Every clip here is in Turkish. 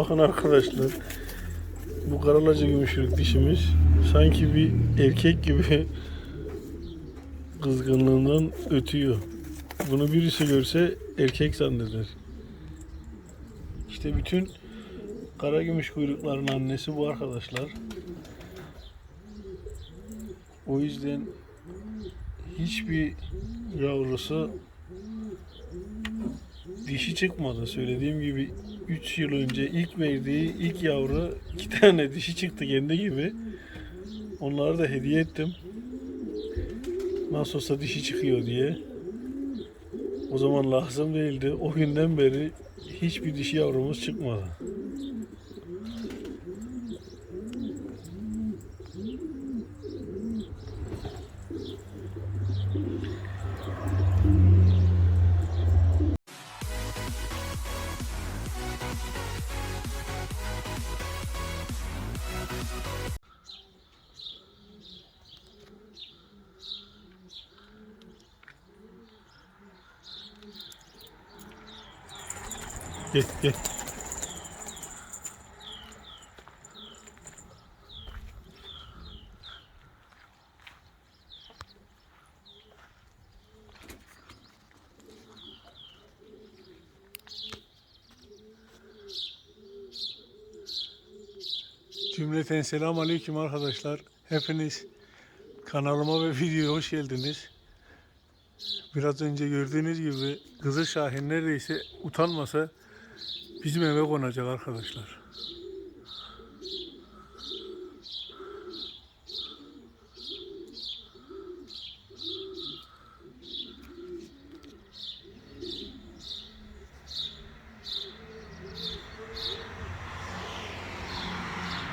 Bakın arkadaşlar. Bu karalaca gümüşlük dişimiz sanki bir erkek gibi kızgınlığından ötüyor. Bunu birisi görse erkek zanneder. İşte bütün kara gümüş kuyrukların annesi bu arkadaşlar. O yüzden hiçbir yavrusu dişi çıkmadı. Söylediğim gibi 3 yıl önce ilk verdiği ilk yavru iki tane dişi çıktı kendi gibi. Onları da hediye ettim. Nasıl olsa dişi çıkıyor diye. O zaman lazım değildi. O günden beri hiçbir dişi yavrumuz çıkmadı. Cümleten selam aleyküm arkadaşlar. Hepiniz kanalıma ve videoya hoş geldiniz. Biraz önce gördüğünüz gibi Kızıl Şahin neredeyse utanmasa bizim eve konacak arkadaşlar.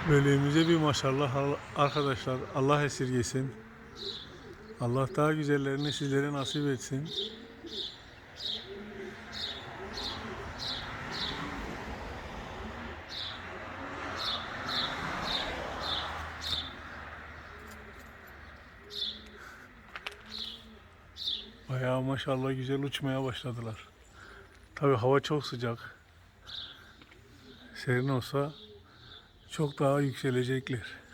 Bölüğümüze bir maşallah al- arkadaşlar. Allah esirgesin. Allah daha güzellerini sizlere nasip etsin. Bayağı maşallah güzel uçmaya başladılar. Tabi hava çok sıcak. Serin olsa çok daha yükselecekler.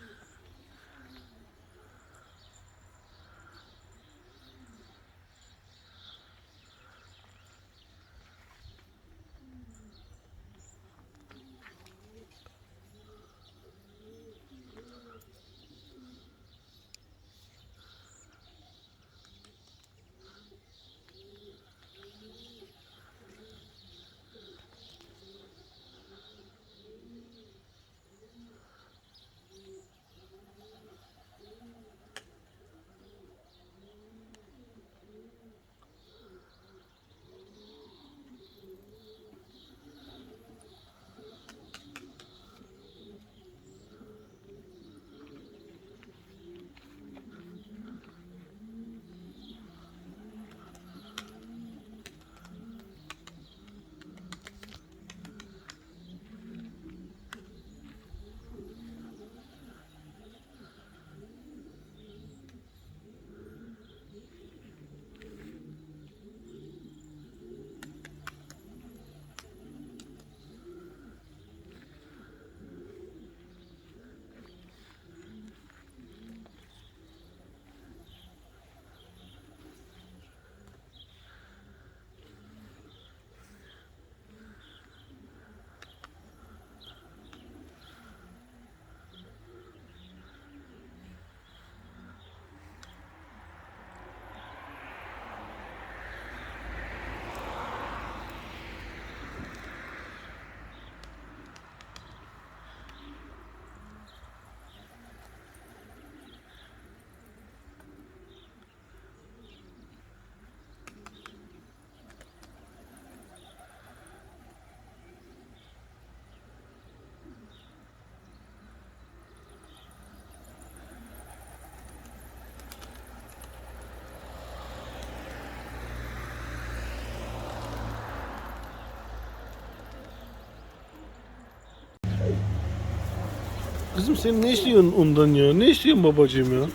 Kızım sen ne istiyorsun ondan ya? Ne istiyorsun babacığım ya?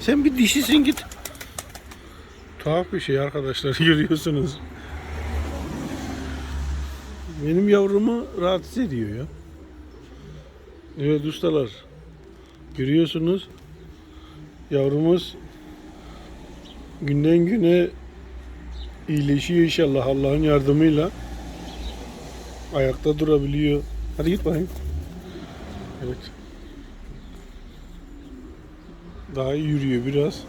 Sen bir dişisin git. Tuhaf bir şey arkadaşlar görüyorsunuz. Benim yavrumu rahatsız ediyor ya. Evet ustalar. Görüyorsunuz. Yavrumuz günden güne iyileşiyor inşallah Allah'ın yardımıyla. Ayakta durabiliyor. Hadi git bakayım. Evet. Daha iyi yürüyor biraz.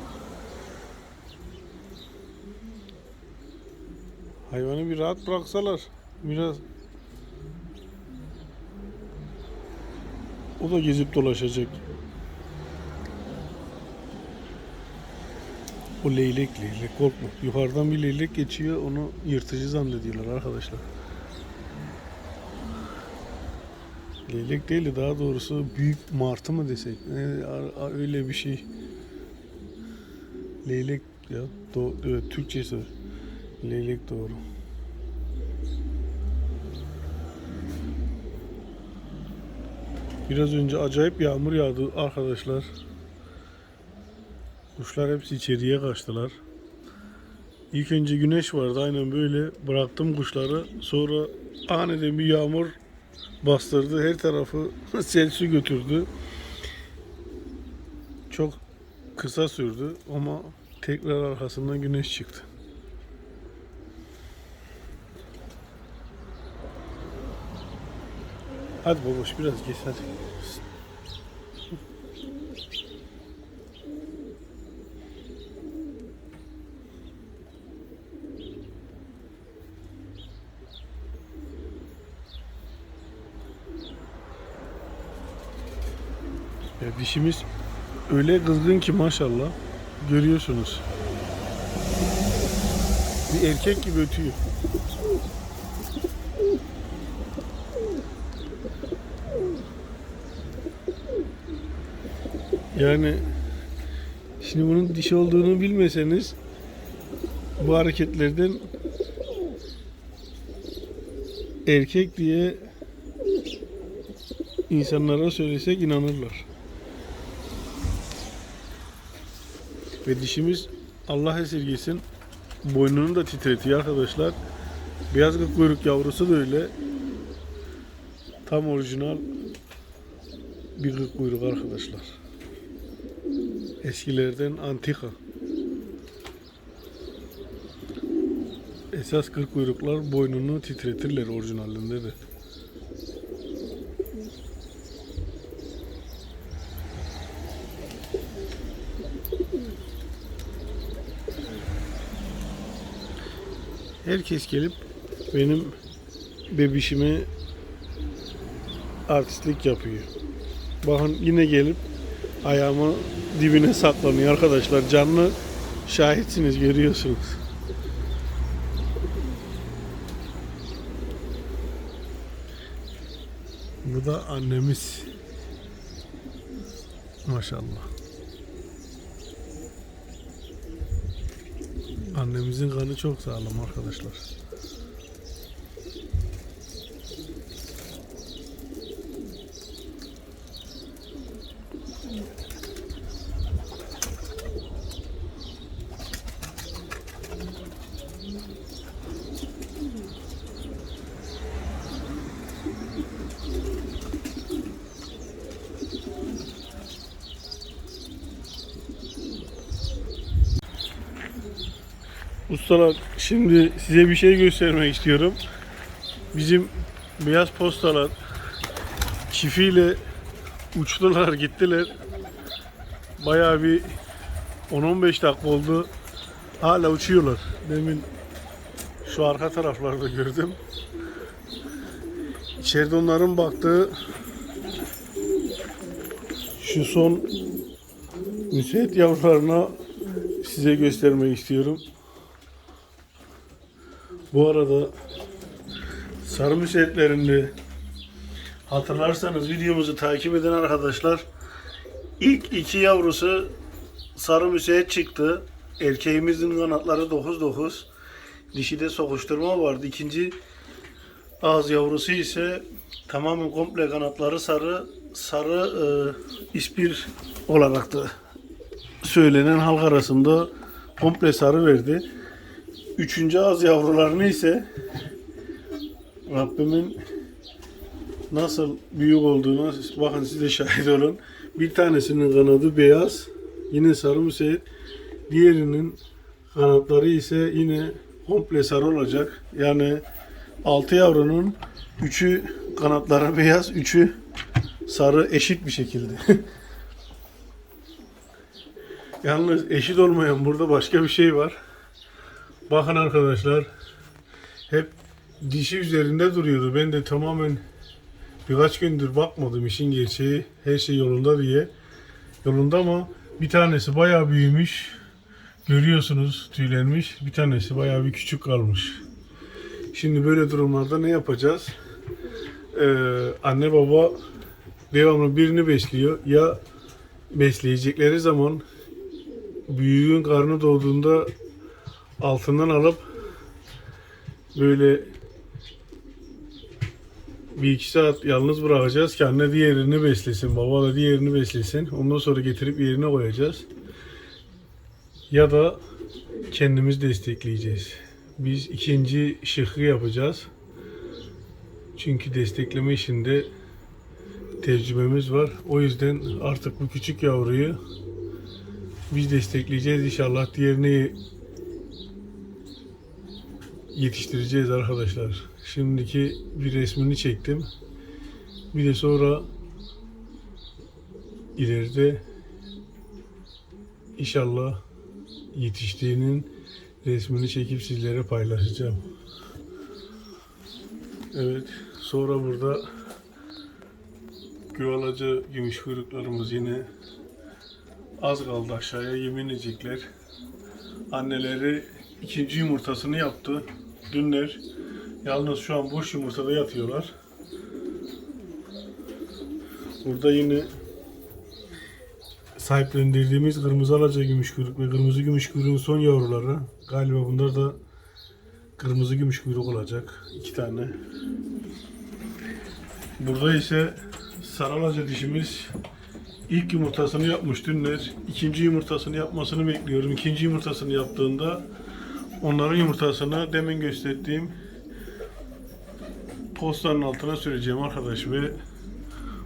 Hayvanı bir rahat bıraksalar biraz o da gezip dolaşacak. O leylek leylek korkma. Yukarıdan bir leylek geçiyor onu yırtıcı zannediyorlar arkadaşlar. Leylek değil de daha doğrusu büyük martı mı desek? A- öyle bir şey. Leylek ya. Do evet, Türkçesi. Leylek doğru. Biraz önce acayip yağmur yağdı arkadaşlar. Kuşlar hepsi içeriye kaçtılar. İlk önce güneş vardı aynen böyle bıraktım kuşları. Sonra aniden bir yağmur bastırdı. Her tarafı sel su götürdü. Çok kısa sürdü ama tekrar arkasından güneş çıktı. Hadi baboş biraz geç hadi. Ya dişimiz öyle kızgın ki maşallah. Görüyorsunuz. Bir erkek gibi ötüyor. Yani şimdi bunun dişi olduğunu bilmeseniz bu hareketlerden erkek diye insanlara söylesek inanırlar. Ve dişimiz Allah esirgesin boynunu da titretiyor arkadaşlar. Beyaz kuyruk yavrusu da öyle. Tam orijinal bir kuyruk arkadaşlar. Eskilerden antika. Esas kırk kuyruklar boynunu titretirler orijinalinde de. Herkes gelip benim bebişime artistlik yapıyor. Bakın yine gelip ayağımı dibine saklanıyor arkadaşlar. Canlı şahitsiniz görüyorsunuz. Bu da annemiz. Maşallah. Annemizin kanı çok sağlam arkadaşlar. Ustalar şimdi size bir şey göstermek istiyorum. Bizim beyaz postalar çifiyle uçtular gittiler. Bayağı bir 10-15 dakika oldu. Hala uçuyorlar. Demin şu arka taraflarda gördüm. İçeride onların baktığı şu son müsait yavrularına size göstermek istiyorum. Bu arada sarı müseyitlerinde hatırlarsanız videomuzu takip eden arkadaşlar ilk iki yavrusu sarı müseyit çıktı. Erkeğimizin kanatları 9-9. Dişide sokuşturma vardı. İkinci ağız yavrusu ise tamamen komple kanatları sarı sarı e, ispir olarak da söylenen halk arasında komple sarı verdi. Üçüncü ağız yavrularını ise Rabbimin nasıl büyük olduğunu bakın siz de şahit olun. Bir tanesinin kanadı beyaz, yine sarı müseyit. Diğerinin kanatları ise yine komple sarı olacak. Yani 6 yavrunun 3'ü kanatları beyaz, 3'ü sarı eşit bir şekilde. Yalnız eşit olmayan burada başka bir şey var. Bakın arkadaşlar. Hep dişi üzerinde duruyordu. Ben de tamamen birkaç gündür bakmadım işin gerçeği. Her şey yolunda diye. Yolunda ama bir tanesi bayağı büyümüş. Görüyorsunuz tüylenmiş. Bir tanesi bayağı bir küçük kalmış. Şimdi böyle durumlarda ne yapacağız? Ee, anne baba devamlı birini besliyor. Ya besleyecekleri zaman büyüğün karnı doğduğunda altından alıp böyle bir iki saat yalnız bırakacağız ki anne diğerini beslesin, baba da diğerini beslesin. Ondan sonra getirip yerine koyacağız. Ya da kendimiz destekleyeceğiz. Biz ikinci şıkkı yapacağız. Çünkü destekleme işinde tecrübemiz var. O yüzden artık bu küçük yavruyu biz destekleyeceğiz inşallah. Diğerini yetiştireceğiz arkadaşlar. Şimdiki bir resmini çektim. Bir de sonra ileride inşallah yetiştiğinin resmini çekip sizlere paylaşacağım. Evet, sonra burada Güvalaca gümüş kuyruklarımız yine az kaldı aşağıya yemin edecekler. Anneleri ikinci yumurtasını yaptı. Dünler. Yalnız şu an boş yumurtada yatıyorlar. Burada yine sahiplendirdiğimiz kırmızı alaca gümüş kuyruk ve kırmızı gümüş kuyruğun son yavruları. Galiba bunlar da kırmızı gümüş kuyruk olacak. iki tane. Burada ise sarı dişimiz ilk yumurtasını yapmış dünler. İkinci yumurtasını yapmasını bekliyorum. İkinci yumurtasını yaptığında onların yumurtasını demin gösterdiğim postanın altına süreceğim arkadaş ve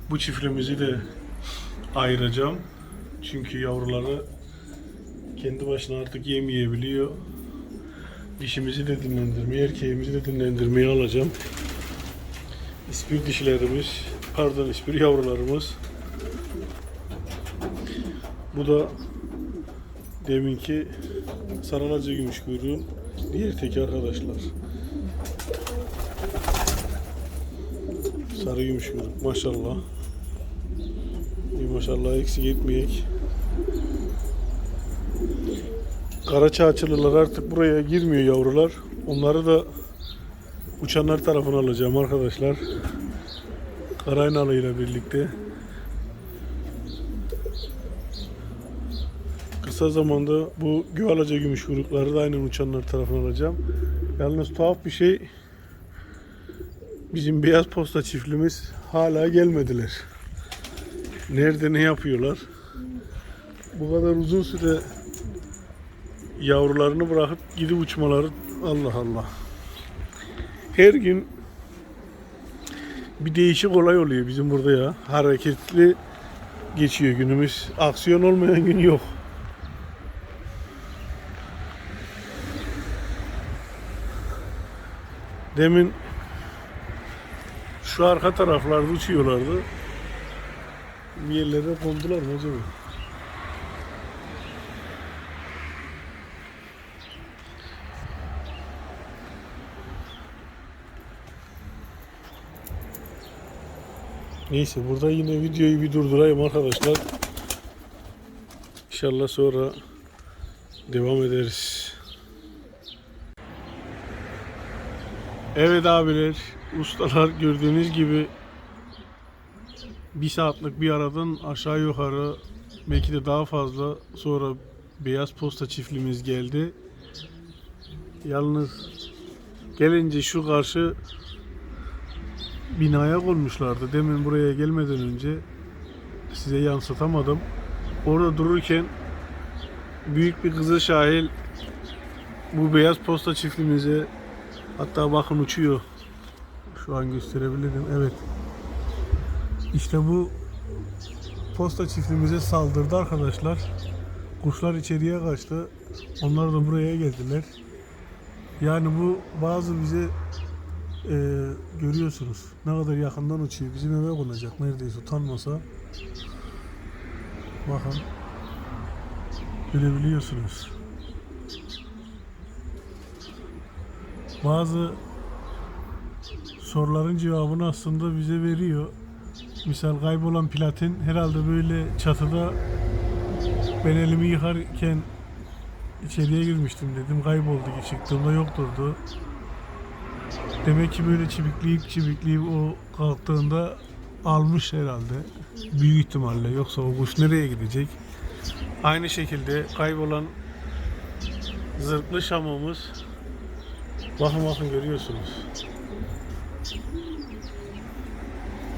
bu çiftimizi de ayıracağım. Çünkü yavruları kendi başına artık yem yiyebiliyor. Dişimizi de dinlendirmeye, erkeğimizi de dinlendirmeye alacağım. İspir dişilerimiz, pardon ispir yavrularımız. Bu da deminki sarılaca gümüş kuyruğun diğer teki arkadaşlar. Sarı gümüş kuyruk maşallah. Bir maşallah eksik etmeyek. Kara çağçılılar artık buraya girmiyor yavrular. Onları da uçanlar tarafına alacağım arkadaşlar. Karaynalı ile birlikte. Kısa zamanda bu güvalaca gümüş kuyrukları da aynen uçanlar tarafına alacağım. Yalnız tuhaf bir şey bizim beyaz posta çiftliğimiz hala gelmediler. Nerede ne yapıyorlar? Bu kadar uzun süre yavrularını bırakıp gidip uçmaları Allah Allah. Her gün bir değişik olay oluyor bizim burada ya. Hareketli geçiyor günümüz. Aksiyon olmayan gün yok. Demin şu arka taraflarda uçuyorlardı. Bir yerlere kondular mı acaba? Neyse burada yine videoyu bir durdurayım arkadaşlar. İnşallah sonra devam ederiz. Evet abiler, ustalar gördüğünüz gibi bir saatlik bir aradan aşağı yukarı belki de daha fazla sonra beyaz posta çiftliğimiz geldi. Yalnız gelince şu karşı binaya konmuşlardı. Demin buraya gelmeden önce size yansıtamadım. Orada dururken büyük bir kızıl şahil bu beyaz posta çiftliğimize hatta bakın uçuyor. Şu an gösterebilirim. Evet. İşte bu posta çiftliğimize saldırdı arkadaşlar. Kuşlar içeriye kaçtı. Onlar da buraya geldiler. Yani bu bazı bize e, görüyorsunuz ne kadar yakından uçuyor. Bizim eve konacak neredeyse utanmasa. Bakın. Görebiliyorsunuz. Bazı soruların cevabını aslında bize veriyor. Misal kaybolan platin herhalde böyle çatıda ben elimi yıkarken içeriye girmiştim dedim. Kayboldu ki çıktığımda yokturdu. Demek ki böyle çibikleyip çibikleyip o kalktığında almış herhalde. Büyük ihtimalle. Yoksa o kuş nereye gidecek? Aynı şekilde kaybolan zırhlı şamamız bakın bakın görüyorsunuz.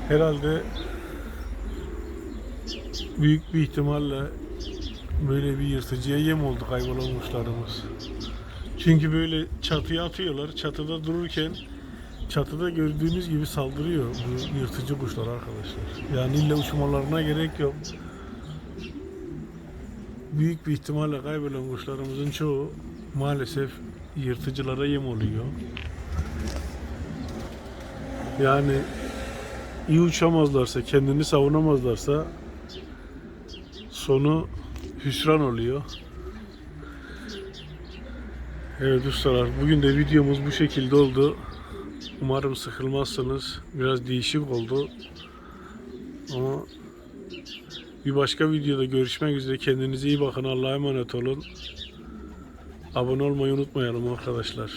Herhalde büyük bir ihtimalle böyle bir yırtıcıya yem oldu kaybolan kuşlarımız. Çünkü böyle çatıya atıyorlar. Çatıda dururken çatıda gördüğünüz gibi saldırıyor bu yırtıcı kuşlar arkadaşlar. Yani illa uçmalarına gerek yok. Büyük bir ihtimalle kaybolan kuşlarımızın çoğu maalesef yırtıcılara yem oluyor. Yani iyi uçamazlarsa, kendini savunamazlarsa sonu hüsran oluyor. Evet ustalar, bugün de videomuz bu şekilde oldu. Umarım sıkılmazsınız. Biraz değişik oldu. Ama bir başka videoda görüşmek üzere. Kendinize iyi bakın. Allah'a emanet olun. Abone olmayı unutmayalım arkadaşlar.